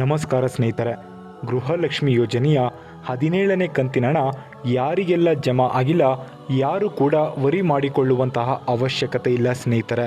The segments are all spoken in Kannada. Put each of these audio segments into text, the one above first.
ನಮಸ್ಕಾರ ಸ್ನೇಹಿತರೆ. ಗೃಹಲಕ್ಷ್ಮಿ ಯೋಜನೆಯ ಹದಿನೇಳನೇ ಕಂತಿನ ಹಣ ಯಾರಿಗೆಲ್ಲ ಜಮಾ ಆಗಿಲ್ಲ, ಯಾರು ಕೂಡ ವರಿ ಮಾಡಿಕೊಳ್ಳುವಂತಹ ಅವಶ್ಯಕತೆ ಇಲ್ಲ ಸ್ನೇಹಿತರೆ.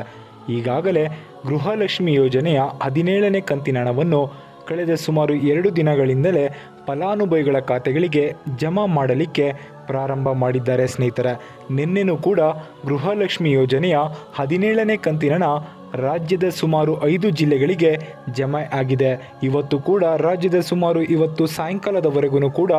ಈಗಾಗಲೇ ಗೃಹಲಕ್ಷ್ಮಿ ಯೋಜನೆಯ ಹದಿನೇಳನೇ ಕಂತಿನ ಹಣವನ್ನು ಕಳೆದ ಸುಮಾರು ಎರಡು ದಿನಗಳಿಂದಲೇ ಫಲಾನುಭವಿಗಳ ಖಾತೆಗಳಿಗೆ ಜಮಾ ಮಾಡಲಿಕ್ಕೆ ಪ್ರಾರಂಭ ಮಾಡಿದ್ದಾರೆ ಸ್ನೇಹಿತರೆ. ನಿನ್ನೆನೂ ಕೂಡ ಗೃಹಲಕ್ಷ್ಮಿ ಯೋಜನೆಯ ಹದಿನೇಳನೇ ಕಂತಿನ ಹಣ ರಾಜ್ಯದ ಸುಮಾರು ಐದು ಜಿಲ್ಲೆಗಳಿಗೆ ಜಮೆ ಆಗಿದೆ. ಇವತ್ತು ಕೂಡ ರಾಜ್ಯದ ಸುಮಾರು ಇವತ್ತು ಸಾಯಂಕಾಲದವರೆಗೂ ಕೂಡ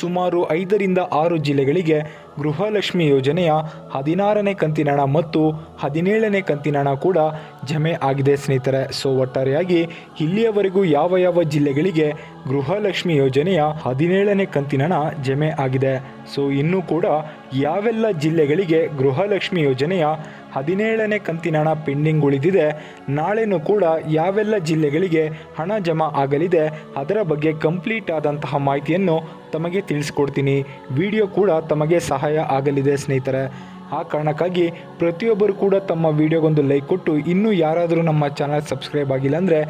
ಸುಮಾರು ಐದರಿಂದ ಆರು ಜಿಲ್ಲೆಗಳಿಗೆ ಗೃಹಲಕ್ಷ್ಮಿ ಯೋಜನೆಯ ಹದಿನಾರನೇ ಕಂತಿನ ಹಣ ಮತ್ತು ಹದಿನೇಳನೇ ಕಂತಿನ ಹಣ ಕೂಡ ಜಮೆ ಆಗಿದೆ ಸ್ನೇಹಿತರೆ. ಸೊ ಒಟ್ಟಾರೆಯಾಗಿ ಇಲ್ಲಿಯವರೆಗೂ ಯಾವ ಯಾವ ಜಿಲ್ಲೆಗಳಿಗೆ ಗೃಹಲಕ್ಷ್ಮಿ ಯೋಜನೆಯ ಹದಿನೇಳನೇ ಕಂತಿನ ಹಣ ಜಮೆ ಆಗಿದೆ. ಸೊ ಇನ್ನೂ ಕೂಡ ಯಾವೆಲ್ಲ ಜಿಲ್ಲೆಗಳಿಗೆ ಗೃಹಲಕ್ಷ್ಮಿ ಯೋಜನೆಯ ಹದಿನೇಳನೇ ಕಂತಿನ ಹಣ ಪೆಂಡಿಂಗ್ ಉಳಿದಿದೆ. ನಾಳೆನೂ ಕೂಡ ಯಾವೆಲ್ಲ ಜಿಲ್ಲೆಗಳಿಗೆ ಹಣ ಜಮಾ ಆಗಲಿದೆ, ಅದರ ಬಗ್ಗೆ ಕಂಪ್ಲೀಟ್ ಆದಂತಹ ಮಾಹಿತಿಯನ್ನು ತಮಗೆ ತಿಳಿಸ್ಕೊಡ್ತೀನಿ. ವಿಡಿಯೋ ಕೂಡ ತಮಗೆ ಸಹಾಯ ಆಗಲಿದೆ ಸ್ನೇಹಿತರೆ. ಆ ಕಾರಣಕ್ಕಾಗಿ ಪ್ರತಿಯೊಬ್ಬರು ಕೂಡ ತಮ್ಮ ವಿಡಿಯೋಗೊಂದು ಲೈಕ್ ಕೊಟ್ಟು ಇನ್ನೂ ಯಾರಾದರೂ ನಮ್ಮ ಚಾನಲ್ ಸಬ್ಸ್ಕ್ರೈಬ್ ಆಗಿಲ್ಲ ಅಂದರೆ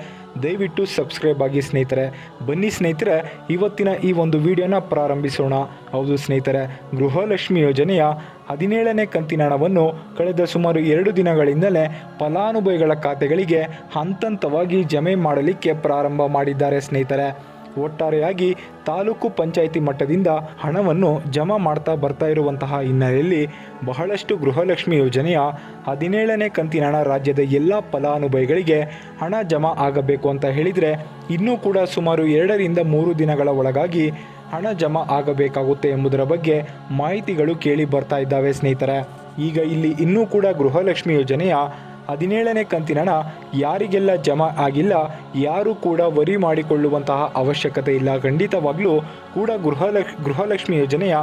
ದಯವಿಟ್ಟು ಸಬ್ಸ್ಕ್ರೈಬ್ ಆಗಿ ಸ್ನೇಹಿತರೆ. ಬನ್ನಿ ಸ್ನೇಹಿತರೆ, ಇವತ್ತಿನ ಈ ಒಂದು ವಿಡಿಯೋನ ಪ್ರಾರಂಭಿಸೋಣ. ಹೌದು ಸ್ನೇಹಿತರೆ, ಗೃಹಲಕ್ಷ್ಮಿ ಯೋಜನೆಯ ಹದಿನೇಳನೇ ಕಂತಿನ ಹಣವನ್ನು ಕಳೆದ ಸುಮಾರು ಎರಡು ದಿನಗಳಿಂದಲೇ ಫಲಾನುಭವಿಗಳ ಖಾತೆಗಳಿಗೆ ಹಂತಂತವಾಗಿ ಜಮೆ ಮಾಡಲಿಕ್ಕೆ ಪ್ರಾರಂಭ ಮಾಡಿದ್ದಾರೆ ಸ್ನೇಹಿತರೆ. ಒಟ್ಟಾರೆಯಾಗಿ ತಾಲೂಕು ಪಂಚಾಯಿತಿ ಮಟ್ಟದಿಂದ ಹಣವನ್ನು ಜಮಾ ಮಾಡ್ತಾ ಬರ್ತಾ ಇರುವಂತಹ ಹಿನ್ನೆಲೆಯಲ್ಲಿ ಬಹಳಷ್ಟು ಗೃಹಲಕ್ಷ್ಮಿ ಯೋಜನೆಯ ಹದಿನೇಳನೇ ಕಂತಿನ ಹಣ ರಾಜ್ಯದ ಎಲ್ಲ ಫಲಾನುಭವಿಗಳಿಗೆ ಹಣ ಜಮಾ ಆಗಬೇಕು ಅಂತ ಹೇಳಿದರೆ ಇನ್ನೂ ಕೂಡ ಸುಮಾರು ಎರಡರಿಂದ ಮೂರು ದಿನಗಳ ಒಳಗಾಗಿ ಹಣ ಜಮಾ ಆಗಬೇಕಾಗುತ್ತೆ ಎಂಬುದರ ಬಗ್ಗೆ ಮಾಹಿತಿಗಳು ಕೇಳಿ ಬರ್ತಾ ಇದ್ದಾವೆ ಸ್ನೇಹಿತರೆ. ಈಗ ಇಲ್ಲಿ ಇನ್ನೂ ಕೂಡ ಗೃಹಲಕ್ಷ್ಮಿ ಯೋಜನೆಯ ಹದಿನೇಳನೇ ಕಂತಿನ ಹಣ ಯಾರಿಗೆಲ್ಲ ಜಮಾ ಆಗಿಲ್ಲ, ಯಾರೂ ಕೂಡ ವರಿ ಮಾಡಿಕೊಳ್ಳುವಂತಹ ಅವಶ್ಯಕತೆ ಇಲ್ಲ. ಖಂಡಿತವಾಗ್ಲೂ ಕೂಡ ಗೃಹಲಕ್ಷ್ ಗೃಹಲಕ್ಷ್ಮಿ ಯೋಜನೆಯ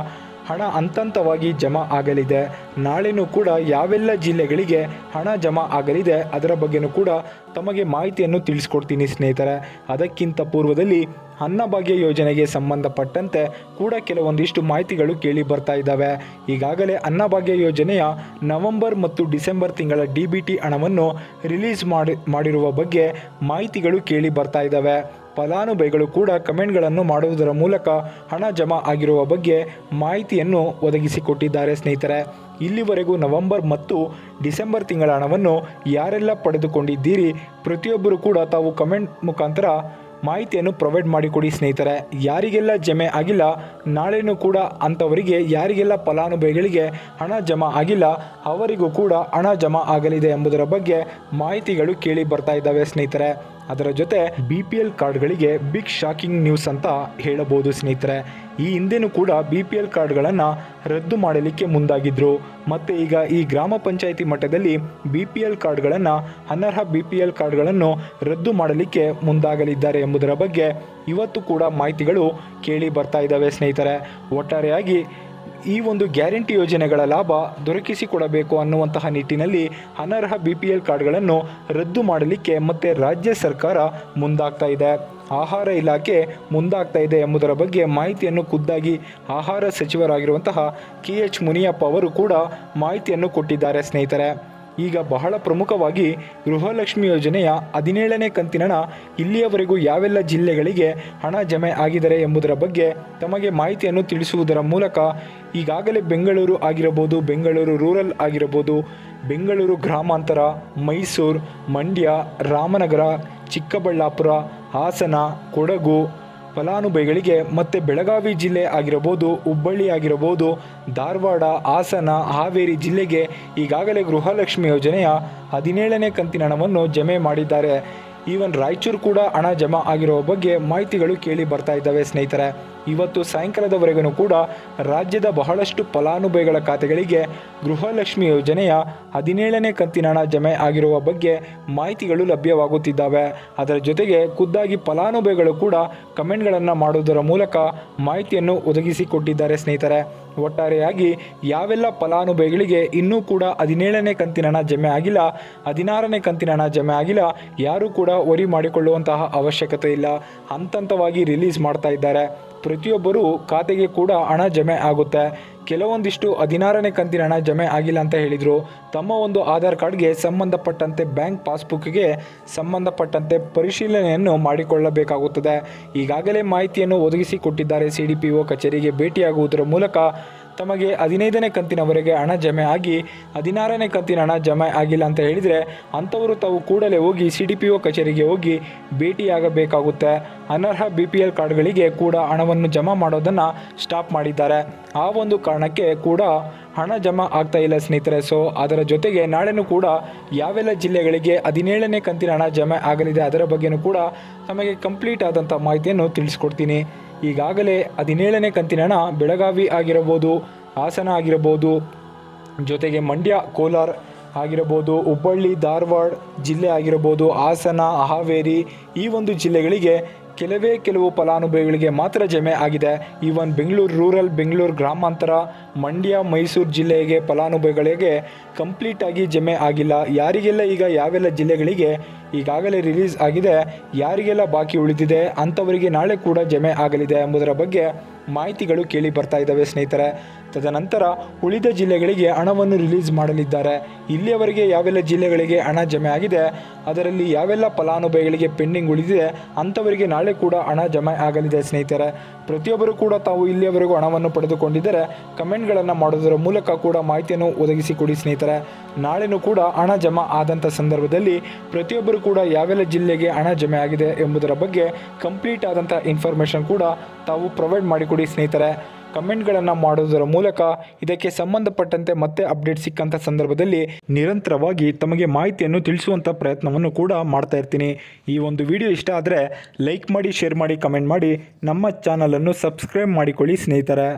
ಹಣ ಹಂತಂತವಾಗಿ ಜಮಾ ಆಗಲಿದೆ. ನಾಳೆನೂ ಕೂಡ ಯಾವೆಲ್ಲ ಜಿಲ್ಲೆಗಳಿಗೆ ಹಣ ಜಮಾ ಆಗಲಿದೆ, ಅದರ ಬಗ್ಗೆನೂ ಕೂಡ ತಮಗೆ ಮಾಹಿತಿಯನ್ನು ತಿಳಿಸ್ಕೊಡ್ತೀನಿ ಸ್ನೇಹಿತರೆ. ಅದಕ್ಕಿಂತ ಪೂರ್ವದಲ್ಲಿ ಅನ್ನಭಾಗ್ಯ ಯೋಜನೆಗೆ ಸಂಬಂಧಪಟ್ಟಂತೆ ಕೂಡ ಕೆಲವೊಂದಿಷ್ಟು ಮಾಹಿತಿಗಳು ಕೇಳಿ ಬರ್ತಾ ಇದ್ದಾವೆ. ಈಗಾಗಲೇ ಅನ್ನಭಾಗ್ಯ ಯೋಜನೆಯ ನವೆಂಬರ್ ಮತ್ತು ಡಿಸೆಂಬರ್ ತಿಂಗಳ ಡಿ ಬಿ ಟಿ ಹಣವನ್ನು ರಿಲೀಸ್ ಮಾಡಿ, ಮಾಡಿರುವ ಬಗ್ಗೆ ಮಾಹಿತಿಗಳು ಕೇಳಿ ಬರ್ತಾ ಇದ್ದಾವೆ. ಫಲಾನುಭವಿಗಳು ಕೂಡ ಕಮೆಂಟ್ಗಳನ್ನು ಮಾಡುವುದರ ಮೂಲಕ ಹಣ ಜಮಾ ಆಗಿರುವ ಬಗ್ಗೆ ಮಾಹಿತಿಯನ್ನು ಒದಗಿಸಿಕೊಟ್ಟಿದ್ದಾರೆ ಸ್ನೇಹಿತರೆ. ಇಲ್ಲಿವರೆಗೂ ನವೆಂಬರ್ ಮತ್ತು ಡಿಸೆಂಬರ್ ತಿಂಗಳ ಹಣವನ್ನು ಯಾರೆಲ್ಲ ಪಡೆದುಕೊಂಡಿದ್ದೀರಿ ಪ್ರತಿಯೊಬ್ಬರು ಕೂಡ ತಾವು ಕಮೆಂಟ್ ಮುಖಾಂತರ ಮಾಹಿತಿಯನ್ನು ಪ್ರೊವೈಡ್ ಮಾಡಿಕೊಡಿ ಸ್ನೇಹಿತರೆ. ಯಾರಿಗೆಲ್ಲ ಜಮೆ ಆಗಿಲ್ಲ, ನಾಳೆನೂ ಕೂಡ ಅಂಥವರಿಗೆ, ಯಾರಿಗೆಲ್ಲ ಫಲಾನುಭವಿಗಳಿಗೆ ಹಣ ಜಮಾ ಆಗಿಲ್ಲ, ಅವರಿಗೂ ಕೂಡ ಹಣ ಜಮಾ ಆಗಲಿದೆ ಎಂಬುದರ ಬಗ್ಗೆ ಮಾಹಿತಿಗಳು ಕೇಳಿ ಬರ್ತಾ ಇದ್ದಾವೆ ಸ್ನೇಹಿತರೆ. ಅದರ ಜೊತೆ ಬಿ ಪಿ ಎಲ್ ಕಾರ್ಡ್ಗಳಿಗೆ ಬಿಗ್ ಶಾಕಿಂಗ್ ನ್ಯೂಸ್ ಅಂತ ಹೇಳಬಹುದು ಸ್ನೇಹಿತರೆ. ಈ ಹಿಂದೆನೂ ಕೂಡ ಬಿ ಪಿ ಎಲ್ ಕಾರ್ಡ್ಗಳನ್ನು ರದ್ದು ಮಾಡಲಿಕ್ಕೆ ಮುಂದಾಗಿದ್ದರು ಮತ್ತು ಈಗ ಈ ಗ್ರಾಮ ಪಂಚಾಯಿತಿ ಮಟ್ಟದಲ್ಲಿ ಬಿ ಪಿ ಎಲ್ ಕಾರ್ಡ್ಗಳನ್ನು, ಅನರ್ಹ ಬಿ ಪಿ ಎಲ್ ಕಾರ್ಡ್ಗಳನ್ನು ರದ್ದು ಮಾಡಲಿಕ್ಕೆ ಮುಂದಾಗಲಿದ್ದಾರೆ ಎಂಬುದರ ಬಗ್ಗೆ ಇವತ್ತು ಕೂಡ ಮಾಹಿತಿಗಳು ಕೇಳಿ ಬರ್ತಾ ಇದ್ದಾವೆ ಸ್ನೇಹಿತರೆ. ಒಟ್ಟಾರೆಯಾಗಿ ಈ ಒಂದು ಗ್ಯಾರಂಟಿ ಯೋಜನೆಗಳ ಲಾಭ ದೊರಕಿಸಿಕೊಡಬೇಕು ಅನ್ನುವಂತಹ ನಿಟ್ಟಿನಲ್ಲಿ ಅನರ್ಹ ಬಿ ಪಿ ಎಲ್ ಕಾರ್ಡ್ಗಳನ್ನು ರದ್ದು ಮಾಡಲಿಕ್ಕೆ ಮತ್ತೆ ರಾಜ್ಯ ಸರ್ಕಾರ ಮುಂದಾಗ್ತಾ ಇದೆ. ಆಹಾರ ಇಲಾಖೆ ಮುಂದಾಗ್ತಾ ಇದೆ ಎಂಬುದರ ಬಗ್ಗೆ ಮಾಹಿತಿಯನ್ನು ಖುದ್ದಾಗಿ ಆಹಾರ ಸಚಿವರಾಗಿರುವಂತಹ ಕೆ ಎಚ್ ಮುನಿಯಪ್ಪ ಅವರು ಕೂಡ ಮಾಹಿತಿಯನ್ನು ಕೊಟ್ಟಿದ್ದಾರೆ ಸ್ನೇಹಿತರೆ. ಈಗ ಬಹಳ ಪ್ರಮುಖವಾಗಿ ಗೃಹಲಕ್ಷ್ಮಿ ಯೋಜನೆಯ ಹದಿನೇಳನೇ ಕಂತಿನ ಇಲ್ಲಿಯವರೆಗೂ ಯಾವೆಲ್ಲ ಜಿಲ್ಲೆಗಳಿಗೆ ಹಣ ಜಮೆ ಆಗಿದರೆ ಎಂಬುದರ ಬಗ್ಗೆ ತಮಗೆ ಮಾಹಿತಿಯನ್ನು ತಿಳಿಸುವುದರ ಮೂಲಕ ಈಗಾಗಲೇ ಬೆಂಗಳೂರು ಆಗಿರಬಹುದು, ಬೆಂಗಳೂರು ರೂರಲ್ ಆಗಿರಬಹುದು, ಬೆಂಗಳೂರು ಗ್ರಾಮಾಂತರ, ಮೈಸೂರು, ಮಂಡ್ಯ, ರಾಮನಗರ, ಚಿಕ್ಕಬಳ್ಳಾಪುರ, ಹಾಸನ, ಕೊಡಗು ಫಲಾನುಭವಿಗಳಿಗೆ ಮತ್ತೆ ಬೆಳಗಾವಿ ಜಿಲ್ಲೆ ಆಗಿರಬಹುದು, ಹುಬ್ಬಳ್ಳಿ ಆಗಿರಬಹುದು, ಧಾರವಾಡ, ಹಾಸನ, ಹಾವೇರಿ ಜಿಲ್ಲೆಗೆ ಈಗಾಗಲೇ ಗೃಹಲಕ್ಷ್ಮಿ ಯೋಜನೆಯ ಹದಿನೇಳನೇ ಕಂತಿನ ಹಣವನ್ನು ಜಮೆ ಮಾಡಿದ್ದಾರೆ. ಈವನ್ ರಾಯಚೂರು ಕೂಡ ಹಣ ಜಮಾ ಆಗಿರುವ ಬಗ್ಗೆ ಮಾಹಿತಿಗಳು ಕೇಳಿ ಬರ್ತಾ ಇದ್ದಾವೆ ಸ್ನೇಹಿತರೆ. ಇವತ್ತು ಸಾಯಂಕಾಲದವರೆಗೂ ಕೂಡ ರಾಜ್ಯದ ಬಹಳಷ್ಟು ಫಲಾನುಭವಿಗಳ ಖಾತೆಗಳಿಗೆ ಗೃಹಲಕ್ಷ್ಮಿ ಯೋಜನೆಯ ಹದಿನೇಳನೇ ಕಂತಿನ ಹಣ ಜಮೆ ಆಗಿರುವ ಬಗ್ಗೆ ಮಾಹಿತಿಗಳು ಲಭ್ಯವಾಗುತ್ತಿದ್ದಾವೆ. ಅದರ ಜೊತೆಗೆ ಖುದ್ದಾಗಿ ಫಲಾನುಭವಿಗಳು ಕೂಡ ಕಮೆಂಟ್ಗಳನ್ನು ಮಾಡುವುದರ ಮೂಲಕ ಮಾಹಿತಿಯನ್ನು ಒದಗಿಸಿಕೊಟ್ಟಿದ್ದಾರೆ ಸ್ನೇಹಿತರೆ. ಒಟ್ಟಾರೆಯಾಗಿ ಯಾವೆಲ್ಲ ಫಲಾನುಭವಿಗಳಿಗೆ ಇನ್ನೂ ಕೂಡ ಹದಿನೇಳನೇ ಕಂತಿನ ಹಣ ಜಮೆ ಆಗಿಲ್ಲ, ಹದಿನಾರನೇ ಕಂತಿನ ಹಣ ಜಮೆ ಆಗಿಲ್ಲ, ಯಾರೂ ಕೂಡ ವರಿ ಮಾಡಿಕೊಳ್ಳುವಂತಹ ಅವಶ್ಯಕತೆ ಇಲ್ಲ. ಹಂತಂತವಾಗಿ ರಿಲೀಸ್ ಮಾಡ್ತಾ ಇದ್ದಾರೆ. ಪ್ರತಿಯೊಬ್ಬರು ಖಾತೆಗೆ ಕೂಡ ಹಣ ಜಮೆ ಆಗುತ್ತೆ. ಕೆಲವೊಂದಿಷ್ಟು ಹದಿನಾರನೇ ಕಂತಿನ ಹಣ ಜಮೆ ಆಗಿಲ್ಲ ಅಂತ ಹೇಳಿದರು. ತಮ್ಮ ಒಂದು ಆಧಾರ್ ಕಾರ್ಡ್ಗೆ ಸಂಬಂಧಪಟ್ಟಂತೆ ಬ್ಯಾಂಕ್ ಪಾಸ್ಬುಕ್ಗೆ ಸಂಬಂಧಪಟ್ಟಂತೆ ಪರಿಶೀಲನೆಯನ್ನು ಮಾಡಿಕೊಳ್ಳಬೇಕಾಗುತ್ತದೆ. ಈಗಾಗಲೇ ಮಾಹಿತಿಯನ್ನು ಒದಗಿಸಿಕೊಟ್ಟಿದ್ದಾರೆ ಸಿ ಡಿ ಪಿ ಒ ಕಚೇರಿಗೆ ಭೇಟಿಯಾಗುವುದರ ಮೂಲಕ ತಮಗೆ ಹದಿನೈದನೇ ಕಂತಿನವರೆಗೆ ಹಣ ಜಮೆ ಆಗಿ, ಹದಿನಾರನೇ ಕಂತಿನ ಹಣ ಜಮೆ ಆಗಿಲ್ಲ ಅಂತ ಹೇಳಿದರೆ ಅಂಥವರು ತಾವು ಕೂಡಲೇ ಹೋಗಿ ಸಿ ಡಿ ಪಿ ಒ ಕಚೇರಿಗೆ ಹೋಗಿ ಭೇಟಿಯಾಗಬೇಕಾಗುತ್ತೆ. ಅನರ್ಹ ಬಿ ಪಿ ಎಲ್ ಕಾರ್ಡ್ಗಳಿಗೆ ಕೂಡ ಹಣವನ್ನು ಜಮಾ ಮಾಡೋದನ್ನು ಸ್ಟಾಪ್ ಮಾಡಿದ್ದಾರೆ. ಆ ಒಂದು ಕಾರಣಕ್ಕೆ ಕೂಡ ಹಣ ಜಮಾ ಆಗ್ತಾ ಇಲ್ಲ ಸ್ನೇಹಿತರೆ. ಸೊ ಅದರ ಜೊತೆಗೆ ನಾಳೆನೂ ಕೂಡ ಯಾವೆಲ್ಲ ಜಿಲ್ಲೆಗಳಿಗೆ ಹದಿನೇಳನೇ ಕಂತಿನ ಹಣ ಜಮೆ ಆಗಲಿದೆ ಅದರ ಬಗ್ಗೆನೂ ಕೂಡ ತಮಗೆ ಕಂಪ್ಲೀಟ್ ಆದಂಥ ಮಾಹಿತಿಯನ್ನು ತಿಳಿಸ್ಕೊಡ್ತೀನಿ. ಈಗಾಗಲೇ ಹದಿನೇಳನೇ ಕಂತಿನ ಹಣ ಬೆಳಗಾವಿ ಆಗಿರಬಹುದು, ಹಾಸನ ಆಗಿರಬಹುದು, ಜೊತೆಗೆ ಮಂಡ್ಯ, ಕೋಲಾರ ಆಗಿರಬಹುದು, ಹುಬ್ಬಳ್ಳಿ, ಧಾರವಾಡ ಜಿಲ್ಲೆ ಆಗಿರಬಹುದು, ಹಾಸನ, ಹಾವೇರಿ ಈ ಒಂದು ಜಿಲ್ಲೆಗಳಿಗೆ ಕೆಲವೇ ಕೆಲವು ಫಲಾನುಭವಿಗಳಿಗೆ ಮಾತ್ರ ಜಮೆ ಆಗಿದೆ. ಈವನ್ ಬೆಂಗಳೂರು ರೂರಲ್ ಬೆಂಗಳೂರು ಗ್ರಾಮಾಂತರ ಮಂಡ್ಯ ಮೈಸೂರು ಜಿಲ್ಲೆಗೆ ಫಲಾನುಭವಿಗಳಿಗೆ ಕಂಪ್ಲೀಟಾಗಿ ಜಮೆ ಆಗಿಲ್ಲ. ಯಾರಿಗೆಲ್ಲ ಈಗ ಯಾವೆಲ್ಲ ಜಿಲ್ಲೆಗಳಿಗೆ ಈಗಾಗಲೇ ರಿಲೀಸ್ ಆಗಿದೆ, ಯಾರಿಗೆಲ್ಲ ಬಾಕಿ ಉಳಿದಿದೆ ಅಂಥವರಿಗೆ ನಾಳೆ ಕೂಡ ಜಮೆ ಆಗಲಿದೆ ಎಂಬುದರ ಬಗ್ಗೆ ಮಾಹಿತಿಗಳು ಕೇಳಿ ಬರ್ತಾ ಇದ್ದಾವೆ ಸ್ನೇಹಿತರೆ. ತದನಂತರ ಉಳಿದ ಜಿಲ್ಲೆಗಳಿಗೆ ಹಣವನ್ನು ರಿಲೀಸ್ ಮಾಡಲಿದ್ದಾರೆ. ಇಲ್ಲಿಯವರೆಗೆ ಯಾವೆಲ್ಲ ಜಿಲ್ಲೆಗಳಿಗೆ ಹಣ ಜಮೆ ಆಗಿದೆ, ಅದರಲ್ಲಿ ಯಾವೆಲ್ಲ ಫಲಾನುಭವಿಗಳಿಗೆ ಪೆಂಡಿಂಗ್ ಉಳಿದಿದೆ, ಅಂಥವರಿಗೆ ನಾಳೆ ಕೂಡ ಹಣ ಜಮೆ ಆಗಲಿದೆ ಸ್ನೇಹಿತರೆ. ಪ್ರತಿಯೊಬ್ಬರು ಕೂಡ ತಾವು ಇಲ್ಲಿಯವರೆಗೂ ಹಣವನ್ನು ಪಡೆದುಕೊಂಡಿದ್ದರೆ, ಕಮೆಂಟ್ಗಳನ್ನು ಮಾಡೋದರ ಮೂಲಕ ಕೂಡ ಮಾಹಿತಿಯನ್ನು ಒದಗಿಸಿಕೊಡಿ ಸ್ನೇಹಿತರೆ. ನಾಳೆನೂ ಕೂಡ ಹಣ ಜಮಾ ಆದಂಥ ಸಂದರ್ಭದಲ್ಲಿ ಪ್ರತಿಯೊಬ್ಬರು ಕೂಡ ಯಾವೆಲ್ಲ ಜಿಲ್ಲೆಗೆ ಹಣ ಜಮೆ ಆಗಿದೆ ಎಂಬುದರ ಬಗ್ಗೆ ಕಂಪ್ಲೀಟ್ ಆದಂಥ ಇನ್ಫಾರ್ಮೇಷನ್ ಕೂಡ ತಾವು ಪ್ರೊವೈಡ್ ಮಾಡಿಕೊಡಿ ಸ್ನೇಹಿತರೆ. ಕಮೆಂಟ್ಗಳನ್ನು ಮಾಡುವುದರ ಮೂಲಕ ಇದಕ್ಕೆ ಸಂಬಂಧಪಟ್ಟಂತೆ ಮತ್ತೆ ಅಪ್ಡೇಟ್ ಸಿಕ್ಕಂಥ ಸಂದರ್ಭದಲ್ಲಿ ನಿರಂತರವಾಗಿ ತಮಗೆ ಮಾಹಿತಿಯನ್ನು ತಿಳಿಸುವಂಥ ಪ್ರಯತ್ನವನ್ನು ಕೂಡ ಮಾಡ್ತಾ ಇರ್ತೀನಿ. ಈ ಒಂದು ವಿಡಿಯೋ ಇಷ್ಟ ಆದರೆ ಲೈಕ್ ಮಾಡಿ, ಶೇರ್ ಮಾಡಿ, ಕಮೆಂಟ್ ಮಾಡಿ ನಮ್ಮ ಚಾನಲನ್ನು ಸಬ್ಸ್ಕ್ರೈಬ್ ಮಾಡಿಕೊಳ್ಳಿ ಸ್ನೇಹಿತರೆ.